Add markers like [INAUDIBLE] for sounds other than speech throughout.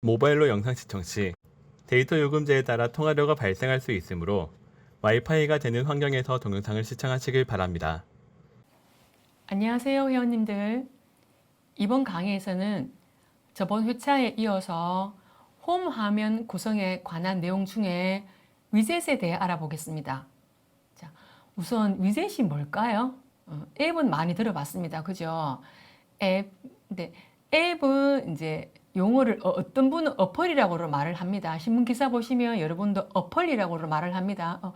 모바일로 영상 시청 시 데이터 요금제에 따라 통화료가 발생할 수 있으므로 와이파이가 되는 환경에서 동영상을 시청하시길 바랍니다. 안녕하세요, 회원님들. 이번 강의에서는 저번 회차에 이어서 홈 화면 구성에 관한 내용 중에 위젯에 대해 알아보겠습니다. 자, 우선 위젯이 뭘까요? 어, 앱은 많이 들어봤습니다. 그죠? 앱. 근데 앱은 이제 용어를 어, 어떤 분은 어플이라고 말을 합니다. 신문 기사 보시면 여러분도 어플이라고 말을 합니다. 어,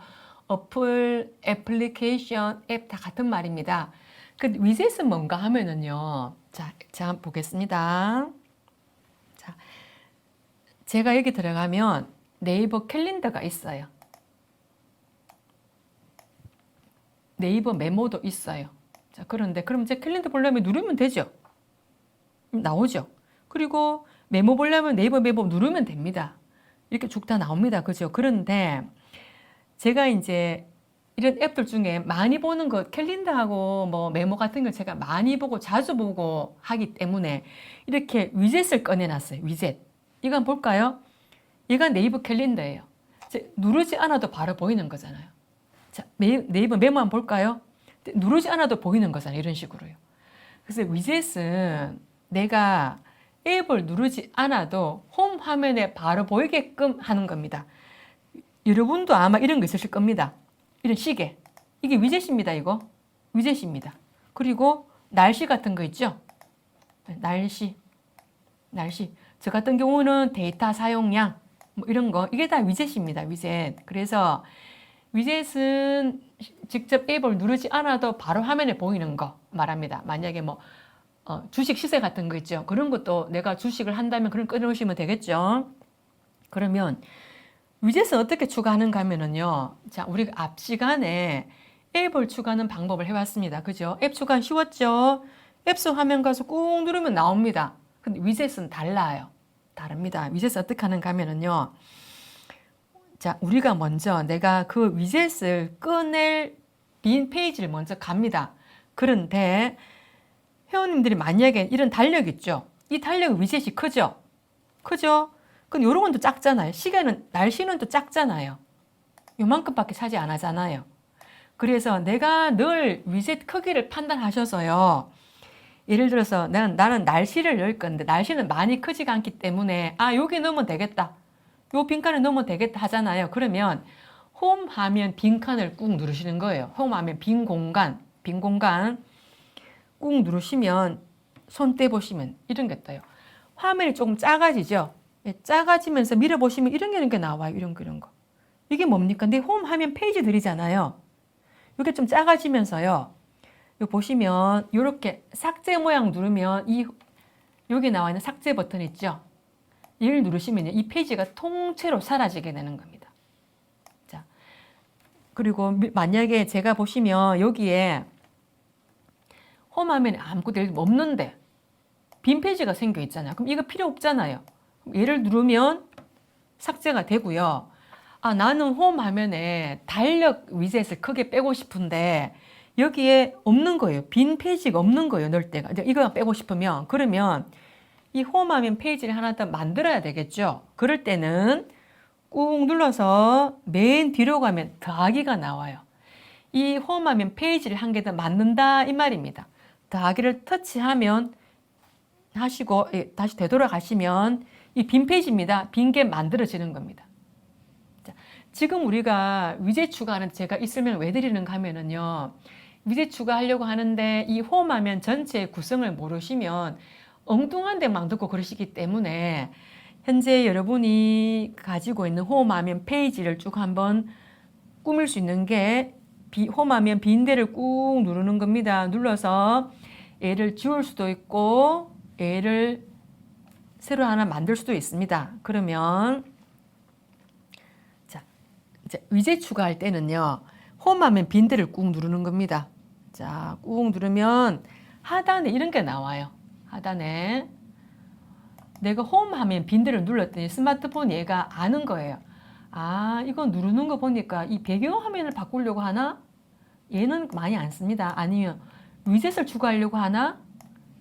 어플, 애플리케이션, 앱 다 같은 말입니다. 그 위젯은 뭔가 하면은요. 자, 자 보겠습니다. 자, 제가 여기 들어가면 네이버 캘린더가 있어요. 네이버 메모도 있어요. 자, 그런데 그럼 제 캘린더 보려면 누르면 되죠. 나오죠. 그리고 메모 보려면 네이버 메모 누르면 됩니다. 이렇게 쭉 다 나옵니다. 그죠? 그런데 제가 이제 이런 앱들 중에 많이 보는 것, 캘린더하고 뭐 메모 같은 걸 제가 많이 보고 자주 보고 하기 때문에 이렇게 위젯을 꺼내놨어요. 위젯. 한번 볼까요? 이건 네이버 캘린더예요. 이제 누르지 않아도 바로 보이는 거잖아요. 자, 네- 네이버 메모 한번 볼까요? 누르지 않아도 보이는 거잖아요. 이런 식으로요. 그래서 위젯은 내가 앱을 누르지 않아도 홈 화면에 바로 보이게끔 하는 겁니다. 여러분도 아마 이런 거 있으실 겁니다. 이런 시계. 이게 위젯입니다, 이거. 위젯입니다. 그리고 날씨 같은 거 있죠? 네, 날씨. 날씨. 저 같은 경우는 데이터 사용량, 뭐 이런 거. 이게 다 위젯입니다, 위젯. 그래서 위젯은 직접 앱을 누르지 않아도 바로 화면에 보이는 거 말합니다. 만약에 뭐 어, 주식 시세 같은 거 있죠. 그런 것도 내가 주식을 한다면 그런 거 끊어놓으시면 되겠죠. 그러면 위젯은 어떻게 추가하는가 하면은요. 자, 우리가 앞 시간에 앱을 추가하는 방법을 해봤습니다. 그죠? 앱 추가 쉬웠죠? 앱스 화면 가서 꾹 누르면 나옵니다. 근데 위젯은 달라요. 다릅니다. 위젯은 어떻게 하는가 하면은요. 자, 우리가 먼저 내가 그 위젯을 꺼낼 빈 페이지를 먼저 갑니다. 그런데 회원님들이 만약에 이런 달력 있죠? 이 달력 위젯이 크죠? 크죠? 근데 요런 건 또 작잖아요. 시계는, 날씨는 또 작잖아요. 요만큼밖에 차지 안 하잖아요. 그래서 내가 늘 위젯 크기를 판단하셔서요. 예를 들어서 나는, 나는 날씨를 넣을 건데 날씨는 많이 크지가 않기 때문에 아, 여기 넣으면 되겠다. 요 빈칸을 넣으면 되겠다 하잖아요. 그러면 홈 하면 빈칸을 꾹 누르시는 거예요. 홈 하면 빈 공간, 빈 공간 꾹 누르시면 손 떼보시면 이런 게 떠요. 화면이 조금 작아지죠? 예, 작아지면서 밀어보시면 이런 게 이런 게 나와요. 이런 거, 이런 거. 이게 뭡니까? 내홈 하면 페이지들이잖아요. 이게 좀 작아지면서요. 요 보시면 이렇게 삭제 모양 누르면 이 여기 나와 있는 삭제 버튼 있죠? 이를 누르시면 이 페이지가 통째로 사라지게 되는 겁니다. 자, 그리고 미- 만약에 제가 보시면 여기에 홈 화면에 아무것도 없는데 빈 페이지가 생겨 있잖아요. 그럼 이거 필요 없잖아요. 얘를 누르면 삭제가 되고요. 아, 나는 홈 화면에 달력 위젯을 크게 빼고 싶은데 여기에 없는 거예요. 빈 페이지가 없는 거예요. 넣을 때가. 이거 빼고 싶으면 그러면 이 홈 화면 페이지를 하나 더 만들어야 되겠죠. 그럴 때는 꾹 눌러서 맨 뒤로 가면 더하기가 나와요. 이 홈 화면 페이지를 한 개 더 만든다 이 말입니다. 더하기를 터치하면 하시고 예, 다시 되돌아가시면 이 빈 페이지입니다. 빈 게 만들어지는 겁니다. 자, 지금 우리가 위젯 추가하는 제가 이 설명을 왜 드리는가 하면은요. 위젯 추가하려고 하는데 이 홈 화면 전체의 구성을 모르시면 엉뚱한 데 만들고 그러시기 때문에 현재 여러분이 가지고 있는 홈 화면 페이지를 쭉 한번 꾸밀 수 있는 게 비, 홈 화면 빈 데를 꾹 누르는 겁니다. 눌러서 얘를 지울 수도 있고 얘를 새로 하나 만들 수도 있습니다. 그러면 자 이제 위젯 추가할 때는요 홈 화면 빈 데를 꾹 누르는 겁니다. 자 꾹 누르면 하단에 이런 게 나와요. 하단에 내가 홈 하면 빈 데를 눌렀더니 스마트폰 얘가 아는 거예요. 아, 이거 누르는 거 보니까 이 배경 화면을 바꾸려고 하나? 얘는 많이 안 씁니다. 아니면 위젯을 추가하려고 하나?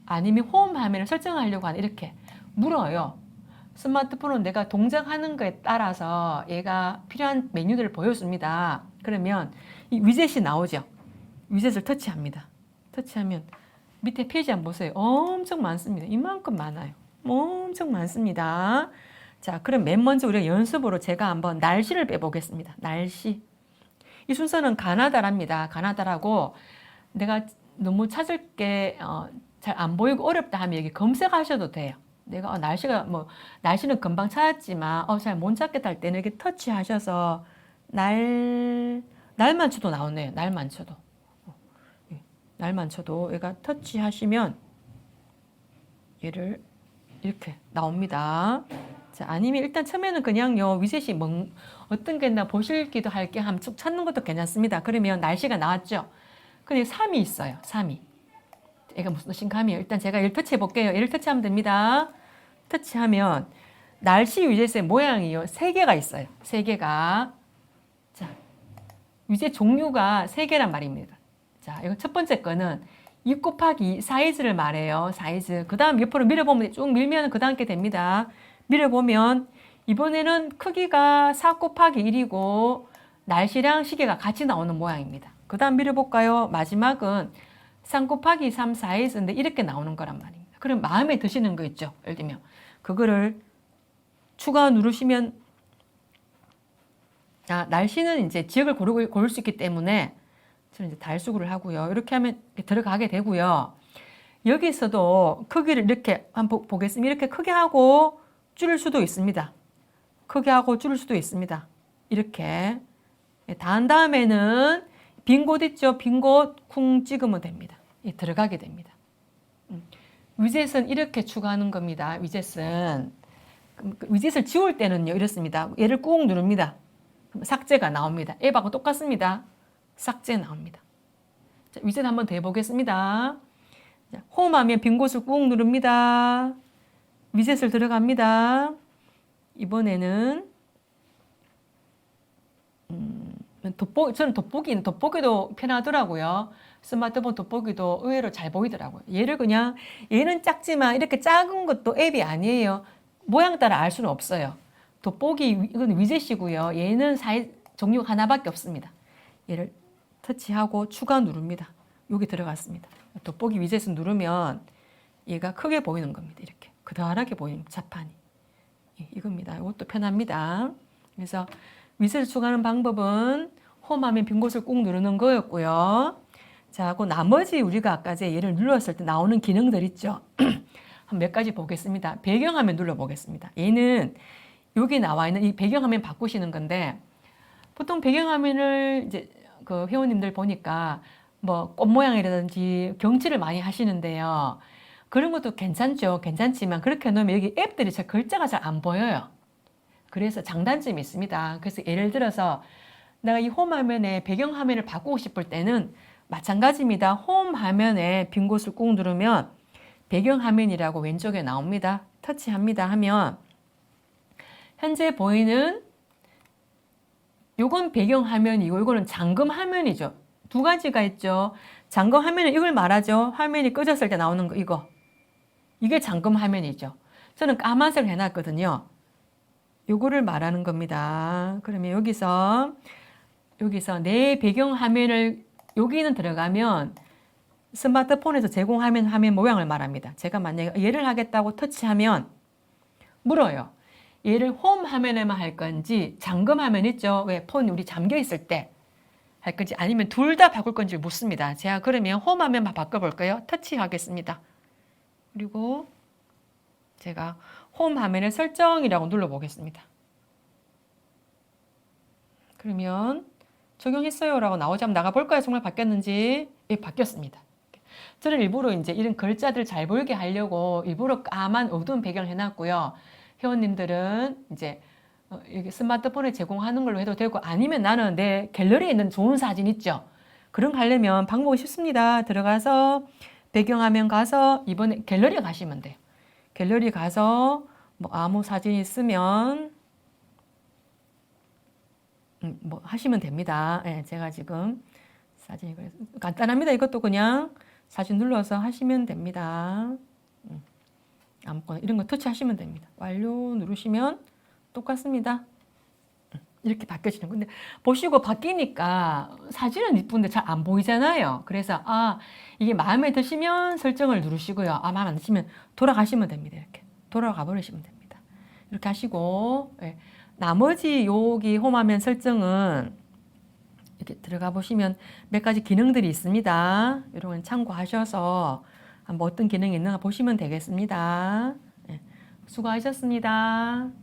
아니면 홈 화면을 설정하려고 하나? 이렇게 물어요. 스마트폰은 내가 동작하는 거에 따라서 얘가 필요한 메뉴들을 보여줍니다. 그러면 이 위젯이 나오죠. 위젯을 터치합니다. 터치하면 밑에 페이지 한번 보세요. 엄청 많습니다. 이만큼 많아요. 엄청 많습니다. 자, 그럼 맨 먼저 우리가 연습으로 제가 한번 날씨를 빼보겠습니다. 날씨. 이 순서는 가나다랍니다. 가나다라고 내가 너무 찾을 게 잘 안 보이고 어렵다 하면 여기 검색하셔도 돼요. 내가 어, 날씨가 뭐 날씨는 금방 찾았지만 어, 잘 못 찾겠다 할 때는 이렇게 터치하셔서 날 날만 쳐도 나오네요. 날만 쳐도. 어, 예. 날만 쳐도 얘가 터치하시면 얘를 이렇게 나옵니다. 자, 아니면 일단 처음에는 그냥요, 위젯이 뭐, 어떤 게 있나 보실기도 할게 한번 쭉 찾는 것도 괜찮습니다. 그러면 날씨가 나왔죠? 근데 3이 있어요, 3이. 얘가 무슨 뜻인가하면 일단 제가 얘를 터치해 볼게요. 얘를 터치하면 됩니다. 터치하면 날씨 위젯의 모양이요, 세 개가 있어요. 세 개가. 자, 위젯 종류가 세 개란 말입니다. 자, 이거 첫 번째 거는 2 곱하기 2 사이즈를 말해요. 사이즈. 그 다음 옆으로 밀어보면 쭉 밀면 그 다음 게 됩니다. 밀어보면 이번에는 크기가 4 곱하기 1이고 날씨랑 시계가 같이 나오는 모양입니다. 그 다음 밀어볼까요? 마지막은 3 곱하기 3 사이즈인데 이렇게 나오는 거란 말입니다. 그럼 마음에 드시는 거 있죠? 예를 들면 그거를 추가 누르시면 아, 날씨는 이제 지역을 고를 수 있기 때문에 저는 이제 달수구를 하고요. 이렇게 하면 들어가게 되고요. 여기서도 크기를 이렇게 한번 보겠습니다. 이렇게 크게 하고 줄일 수도 있습니다. 크게 하고 줄일 수도 있습니다. 이렇게 예, 다한 다음에는 빈 곳 있죠? 빈 곳 쿵 찍으면 됩니다. 예, 들어가게 됩니다. 음. 위젯은 이렇게 추가하는 겁니다. 위젯은 그럼 그 위젯을 지울 때는요 이렇습니다. 얘를 꾹 누릅니다. 삭제가 나옵니다. 앱하고 똑같습니다. 삭제 나옵니다. 자, 위젯 한번 더 해보겠습니다. 자, 홈하면 빈 곳을 꾹 누릅니다. 위젯을 들어갑니다. 이번에는 음, 돋보기 저는 돋보기 돋보기도 편하더라고요. 스마트폰 돋보기도 의외로 잘 보이더라고요. 얘를 그냥 얘는 작지만 이렇게 작은 것도 앱이 아니에요. 모양 따라 알 수는 없어요. 돋보기 이건 위젯이고요. 얘는 사이 종류가 하나밖에 없습니다. 얘를 터치하고 추가 누릅니다. 여기 들어갔습니다. 돋보기 위젯을 누르면 얘가 크게 보이는 겁니다. 이렇게 그다랗게 보이는 자판이 예, 이겁니다. 이것도 편합니다. 그래서 위젯을 추가하는 방법은 홈하면 빈 곳을 꾹 누르는 거였고요. 자, 그 나머지 우리가 아까 제 얘를 눌렀을 때 나오는 기능들 있죠. [CLEARS THROAT] 한 몇 가지 보겠습니다. 배경화면 눌러보겠습니다. 얘는 여기 나와 있는 이 배경화면 바꾸시는 건데 보통 배경화면을 이제 그 회원님들 보니까 뭐 꽃 모양이라든지 경치를 많이 하시는데요. 그런 것도 괜찮죠. 괜찮지만 그렇게 놓으면 여기 앱들이 잘 글자가 잘 안 보여요. 그래서 장단점이 있습니다. 그래서 예를 들어서 내가 이 홈 화면에 배경 화면을 바꾸고 싶을 때는 마찬가지입니다. 홈 화면에 빈 곳을 꾹 누르면 배경 화면이라고 왼쪽에 나옵니다. 터치합니다 하면 현재 보이는 요건 배경 화면이고 이거는 잠금 화면이죠. 두 가지가 있죠. 잠금 화면은 이걸 말하죠. 화면이 꺼졌을 때 나오는 거 이거. 이게 잠금 화면이죠. 저는 까만색을 해놨거든요. 요거를 말하는 겁니다. 그러면 여기서 여기서 내 배경 화면을 여기는 들어가면 스마트폰에서 제공하면 화면 모양을 말합니다. 제가 만약에 얘를 하겠다고 터치하면 물어요. 얘를 홈 화면에만 할 건지 잠금 화면 있죠? 왜 폰 우리 잠겨 있을 때 할 건지 아니면 둘 다 바꿀 건지 묻습니다. 제가 그러면 홈 화면만 바꿔 볼까요? 터치 하겠습니다. 그리고 제가 홈 화면의 설정이라고 눌러 보겠습니다. 그러면 적용했어요라고 나오지 한번 나가 볼까요? 정말 바뀌었는지 예, 바뀌었습니다. 저는 일부러 이제 이런 글자들 잘 보이게 하려고 일부러 까만 어두운 배경을 해놨고요. 회원님들은 이제 어, 여기 스마트폰에 제공하는 걸로 해도 되고 아니면 나는 내 갤러리에 있는 좋은 사진 있죠. 그런 거 하려면 방법이 쉽습니다. 들어가서 배경화면 가서 이번에 갤러리에 가시면 돼요. 갤러리 가서 뭐 아무 사진 있으면 음, 뭐 하시면 됩니다. 예, 제가 지금 사진이 간단합니다. 이것도 그냥 사진 눌러서 하시면 됩니다. 음, 아무거나 이런 거 터치하시면 됩니다. 완료 누르시면 똑같습니다. 음, 이렇게 바뀌어지는 건데 보시고 바뀌니까 사진은 이쁜데 잘 안 보이잖아요. 그래서 아 이게 마음에 드시면 설정을 누르시고요. 아 마음에 안 드시면 돌아가시면 됩니다. 이렇게 돌아가 버리시면 됩니다. 이렇게 하시고 예. 나머지 여기 홈화면 설정은 이렇게 들어가 보시면 몇 가지 기능들이 있습니다. 이런 건 참고하셔서 한번 어떤 기능이 있는가 보시면 되겠습니다. 예. 수고하셨습니다.